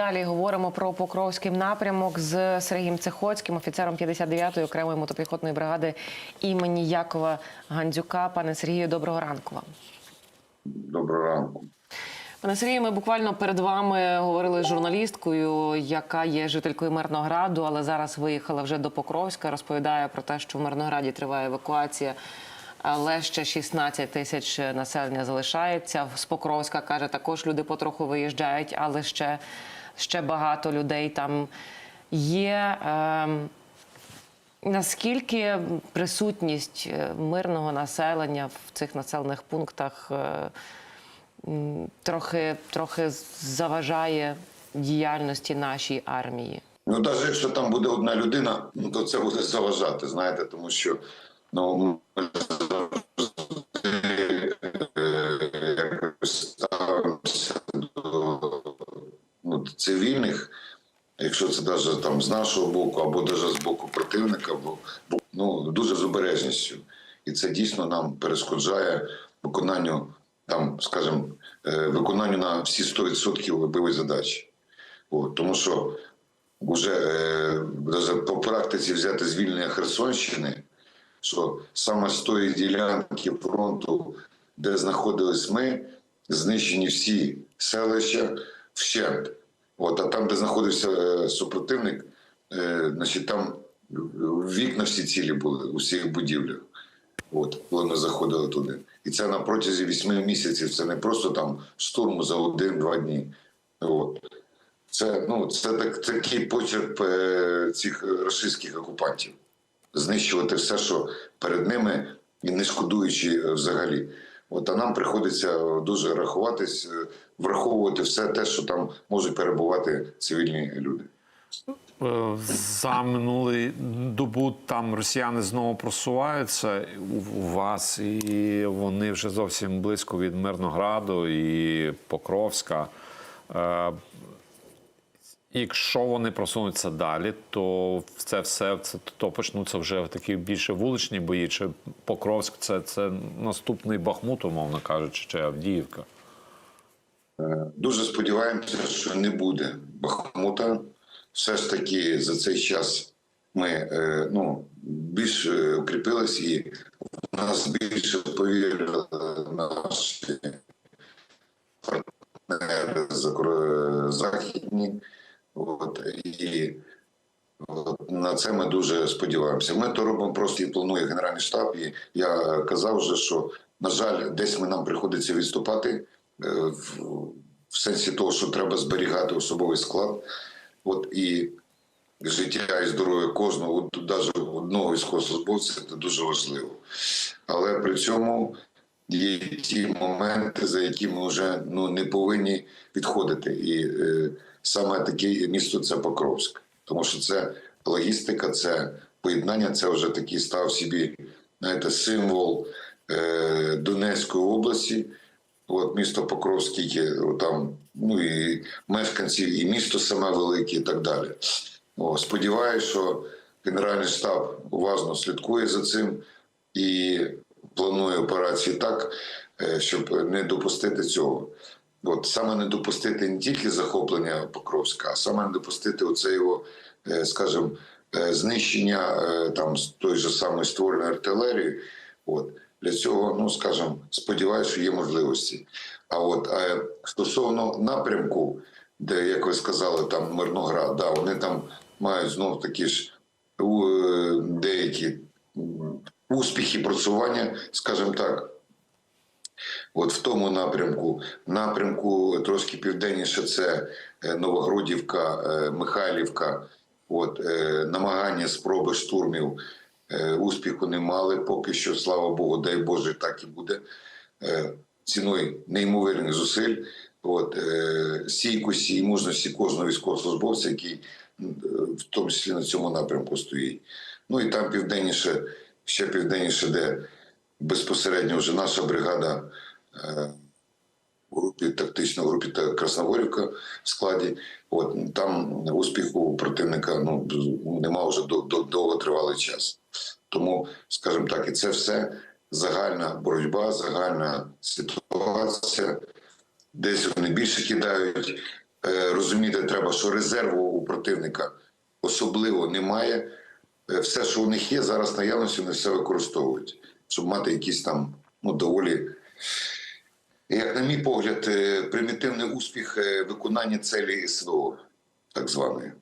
Далі говоримо про Покровський напрямок з Сергієм Цехоцьким, офіцером 59-ї окремої мотопіхотної бригади імені Якова Гандзюка. Пане Сергію, доброго ранку вам. Доброго ранку. Пане Сергію, ми буквально перед вами говорили з журналісткою, яка є жителькою Мирнограду, але зараз виїхала вже до Покровська. Розповідає про те, що в Мирнограді триває евакуація. Але ще 16 тисяч населення залишається. З Покровська каже, також люди потроху виїжджають, але ще, ще багато людей там є. Ем, Наскільки присутність е, мирного населення в цих населених пунктах е, трохи, трохи заважає діяльності нашій армії? Ну, навіть якщо там буде одна людина, ну, то це буде заважати, знаєте, тому що ну, завжди, е, якось ставимося до ну, до цивільних, якщо це навіть там з нашого боку, або навіть з боку противника, бо ну, дуже з обережністю. І це дійсно нам перешкоджає виконанню, там, скажімо, е, виконанню на всі 100% бойової задачі. От, тому що вже е, по практиці взяти звільнення Херсонщини, що саме з тої ділянки фронту, де знаходились ми, знищені всі селища вщент. От, а там, де знаходився е, супротивник, е, значить, там вікна всі цілі були у всіх будівлях. От, коли ми заходили туди. І це на протязі вісьми місяців. Це не просто там штурм за один-два дні. От. Це, ну, це так, такий почерк е, цих російських окупантів. Знищувати все, що перед ними, і не шкодуючи е, взагалі. От, а нам приходиться дуже рахуватись, е, враховувати все те, що там можуть перебувати цивільні люди. Е, За минулий добу там росіяни знову просуваються у вас, і вони вже зовсім близько від Мирнограду і Покровська. Е, Якщо вони просунуться далі, то це все це то почнуться вже такі більше вуличні бої. Чи Покровськ це, це наступний Бахмут, умовно кажучи, чи Авдіївка. Дуже сподіваємося, що не буде Бахмута. Все ж таки за цей час ми е, ну, більш е, укріпились і в нас більше повірили наші партнери західні. От, і от, на це ми дуже сподіваємося. Ми то робимо просто і планує Генеральний штаб. І я казав вже, що, на жаль, десь ми нам приходиться відступати е, в, в сенсі того, що треба зберігати особовий склад. От і життя і здоров'я кожного, навіть одного військовослужбовця, це дуже важливо. Але при цьому є ті моменти, за які ми вже ну, не повинні відходити. І е, саме таке місто це Покровськ, тому що це логістика, це поєднання, це вже такий став собі знаєте, символ е, Донецької області. От місто Покровськ, скільки там, ну і мешканців, і місто саме велике, і так далі. О, сподіваюся, що Генеральний штаб уважно слідкує за цим і планує операції так, е, щоб не допустити цього. От саме не допустити не тільки захоплення Покровська, а саме не допустити оце його, е, скажімо, е, знищення е, там той же самої створеної артилерії. От для цього, ну скажімо, сподіваюся, що є можливості. А от е, стосовно напрямку, де, як ви сказали, там Мирноград, да, вони там мають знов такі ж деякі успіхи просування, скажімо так. От в тому напрямку, напрямку трошки південніше, це е, Новогродівка, е, Михайлівка. От е, намагання спроби штурмів успіху не мали. Поки що, слава Богу, дай Боже, так і буде. Ціною неймовірних зусиль. от, стійкості і мужності кожного військовослужбовця, який в тому числі на цьому напрямку стоїть. Ну і там південніше, ще південніше, де безпосередньо вже наша бригада в групі тактично в групі Красноворівка в складі. От там успіху противника ну нема вже до, до довготривалий час. Тому, скажімо так, і це все загальна боротьба, загальна ситуація. Десь вони більше кидають. Е, розуміти треба, що резерву у противника особливо немає. Е, все, що у них є, зараз наявності, вони все використовують, щоб мати якісь там ну, доволі, як на мій погляд, е, примітивний успіх е, виконання цілі СВО, так званої.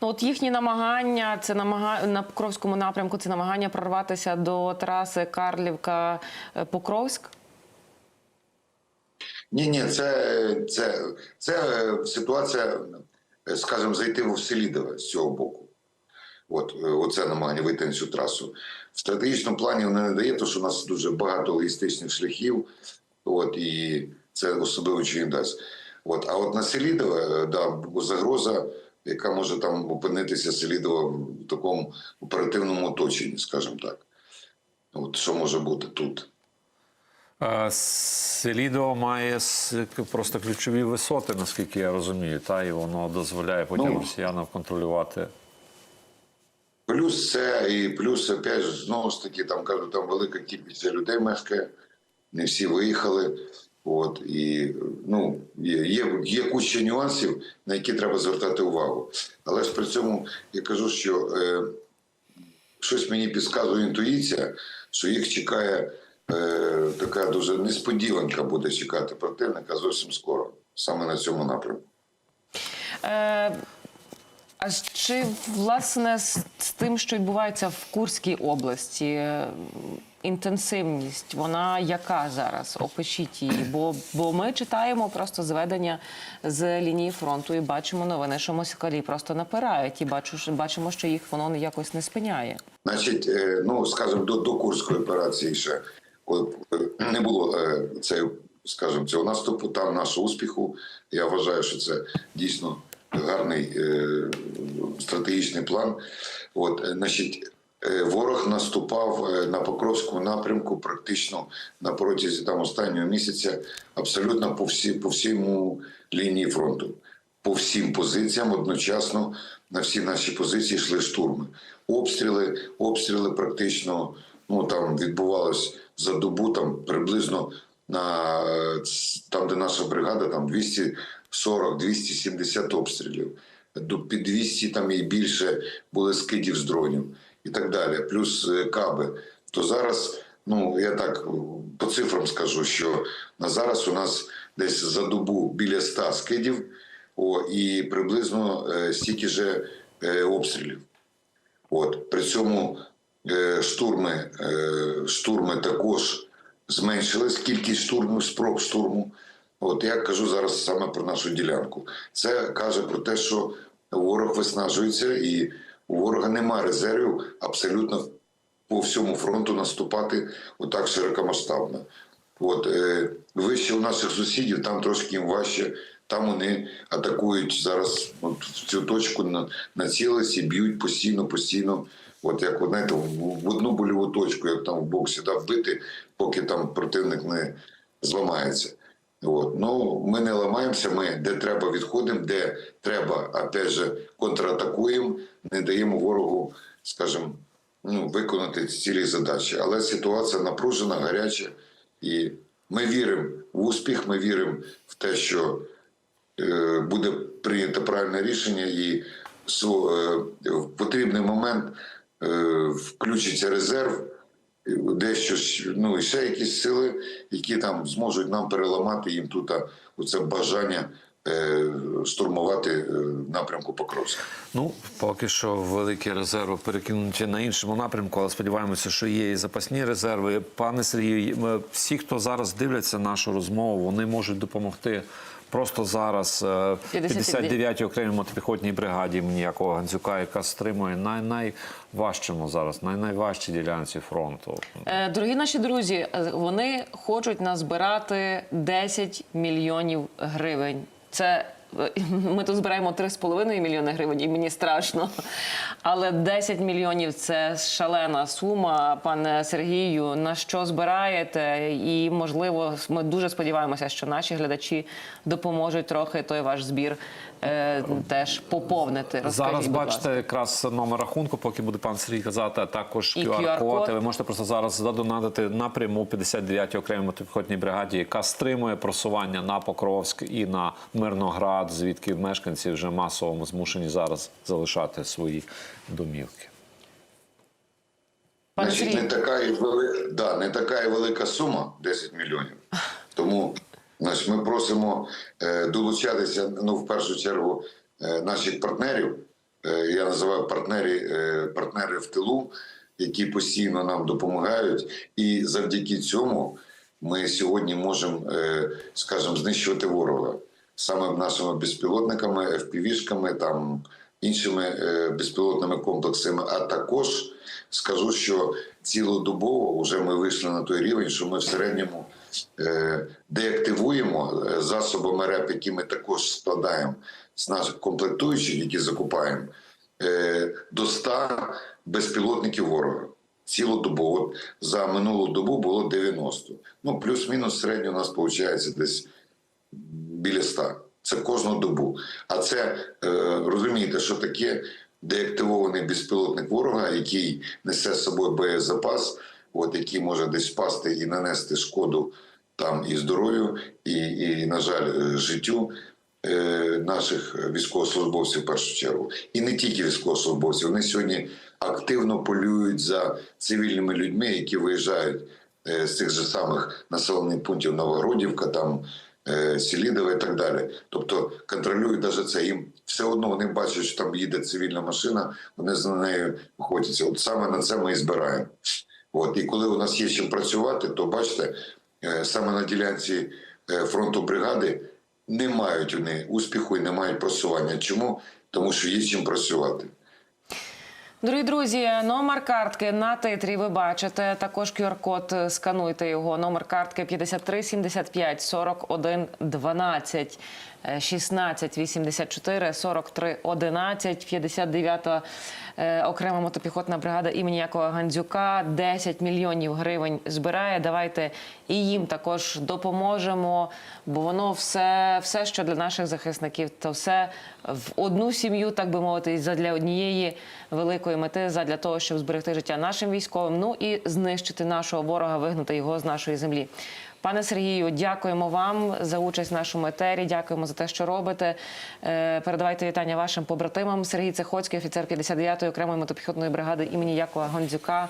Ну, от їхні намагання, це намага... на Покровському напрямку, це намагання прорватися до траси Карлівка е, Покровськ. Ні, ні, це, це, це ситуація, скажімо, зайти в Селідове з цього боку. От, оце намагання вийти на цю трасу. В стратегічному плані воно не дає, тому що у нас дуже багато логістичних шляхів, от, і це особливо не дасть. От, а от на Селідове, да, загроза, яка може там опинитися Селідова в такому оперативному оточенні, скажімо так. От, що може бути тут? Е, Селідо має просто ключові висоти, наскільки я розумію, та і воно дозволяє потім Ну. росіянам контролювати. Плюс це і плюс, опять знову ж таки, там кажу, там велика кількість людей мешкає, не всі виїхали. От і ну є, є, куча нюансів, на які треба звертати увагу. Але ж при цьому я кажу, що е, щось мені підказує інтуїція, що їх чекає е, така дуже несподіванка буде чекати противника зовсім скоро, саме на цьому напрямку. Е, а чи власне з, тим, що відбувається в Курській області, е, інтенсивність, вона яка зараз? Опишіть її. Бо, бо ми читаємо просто зведення з лінії фронту і бачимо новини, що москалі просто напирають, і бачу, бачимо, що їх воно якось не спиняє. Значить, е, ну скажімо, до, до Курської операції ще коли е, не було е, цей, скажімо, цього наступу, там нашого успіху. Я вважаю, що це дійсно гарний е, стратегічний план. От, е, значить, е, ворог наступав е, на Покровському напрямку практично на протязі там останнього місяця, абсолютно по всі по всьому лінії фронту по всім позиціям одночасно на всі наші позиції йшли штурми. Обстріли, обстріли практично ну там відбувалось за добу там приблизно на там, де наша бригада, там 240-270 обстрілів. Під 200 там і більше були скидів з дронів і так далі. Плюс е, каби. То зараз, ну я так по цифрам скажу, що на зараз у нас десь за добу біля 100 скидів. О, і приблизно е, стільки же е, обстрілів. От при цьому е, штурми, е, штурми також зменшились, кількість штурмів, спроб штурму. От я кажу зараз саме про нашу ділянку. Це каже про те, що ворог виснажується, і у ворога немає резервів абсолютно по всьому фронту наступати отак широкомасштабно. От е, вище у наших сусідів, там трошки їм важче. Там вони атакують зараз от, в цю точку на, націлились і б'ють постійно, постійно. От як ви знаєте, в, одну больову точку, як там в боксі, да, вбити, поки там противник не зламається. От. Ну, ми не ламаємося, ми де треба відходимо, де треба, опять же, контратакуємо, не даємо ворогу, скажімо, ну, виконати цілі задачі. Але ситуація напружена, гаряча, і ми віримо в успіх, ми віримо в те, що е, буде прийнято правильне рішення, і е, в потрібний момент е, включиться резерв, дещо ну і ще якісь сили, які там зможуть нам переламати їм тут оце бажання е, штурмувати е, напрямку Покровська. Ну, поки що великі резерви перекинуті на іншому напрямку, але сподіваємося, що є і запасні резерви. Пане Сергію, всі, хто зараз дивляться нашу розмову, вони можуть допомогти Просто зараз е, 59. 59-й окремій мотопіхотній бригаді ніякого Гандзюка, яка стримує най найважчому зараз, най найважчій ділянці фронту. Е, Дорогі наші друзі, е, вони хочуть назбирати 10 мільйонів гривень. Це е, ми тут збираємо 3,5 мільйони гривень, і мені страшно. Але 10 мільйонів це шалена сума, пане Сергію. На що збираєте? І можливо, ми дуже сподіваємося, що наші глядачі допоможуть трохи той ваш збір е, теж поповнити. Розкажіть, Зараз будь бачите ласка. якраз номер рахунку, поки буде пан Сергій казати, а також QR-код. QR-код. Ви можете просто зараз задонатити напряму 59-й окремій мотопіхотній бригаді, яка стримує просування на Покровськ і на Мирноград, звідки мешканці вже масово змушені зараз залишати свої домівки. Значить, не така і вели... да, не така і велика сума 10 мільйонів. Тому значить, ми просимо е, долучатися ну, в першу чергу е, наших партнерів. Е, я називаю партнери, е, партнери в тилу, які постійно нам допомагають. І завдяки цьому ми сьогодні можемо, е, скажімо, знищувати ворога саме нашими безпілотниками, FPV-шками, там іншими е, безпілотними комплексами. А також скажу, що цілодобово вже ми вийшли на той рівень, що ми в середньому е, деактивуємо е, засобами РЕП, які ми також складаємо з наших комплектуючих, які закупаємо, до 100 безпілотників ворога. Цілодобово за минулу добу було 90. Ну плюс-мінус середньо у нас виходить десь біля 100. Це кожну добу. А це е, розумієте, що таке деактивований безпілотник ворога, який несе з собою боєзапас, от який може десь впасти і нанести шкоду там і здоров'ю, і, і, на жаль, е, життю. е, Наших військовослужбовців в першу чергу, і не тільки військовослужбовців. Вони сьогодні активно полюють за цивільними людьми, які виїжджають з цих же самих населених пунктів Новогродівка, там е, Селідове і так далі. Тобто контролюють навіть це. Їм все одно вони бачать, що там їде цивільна машина, вони за нею охотяться. От саме на це ми і збираємо. От і коли у нас є чим працювати, то бачите, е, саме на ділянці е, фронту бригади не мають вони успіху і не мають просування. Чому? Тому що є чим працювати. Дорогі друзі, номер картки на титрі ви бачите. Також QR-код, скануйте його. Номер картки 53 75 41 12 е, 16 84 43 11 59 е, окрема мотопіхотна бригада імені Якова Гандзюка 10 мільйонів гривень збирає. Давайте і їм також допоможемо, бо воно все, все, що для наших захисників, то все в одну сім'ю, так би мовити, задля однієї великої мети, задля того, щоб зберегти життя нашим військовим, ну і знищити нашого ворога, вигнати його з нашої землі. Пане Сергію, дякуємо вам за участь в нашому етері. Дякуємо за те, що робите. Е, Передавайте вітання вашим побратимам. Сергій Цехоцький, офіцер 59-ї окремої мотопіхотної бригади імені Якова Гондзюка.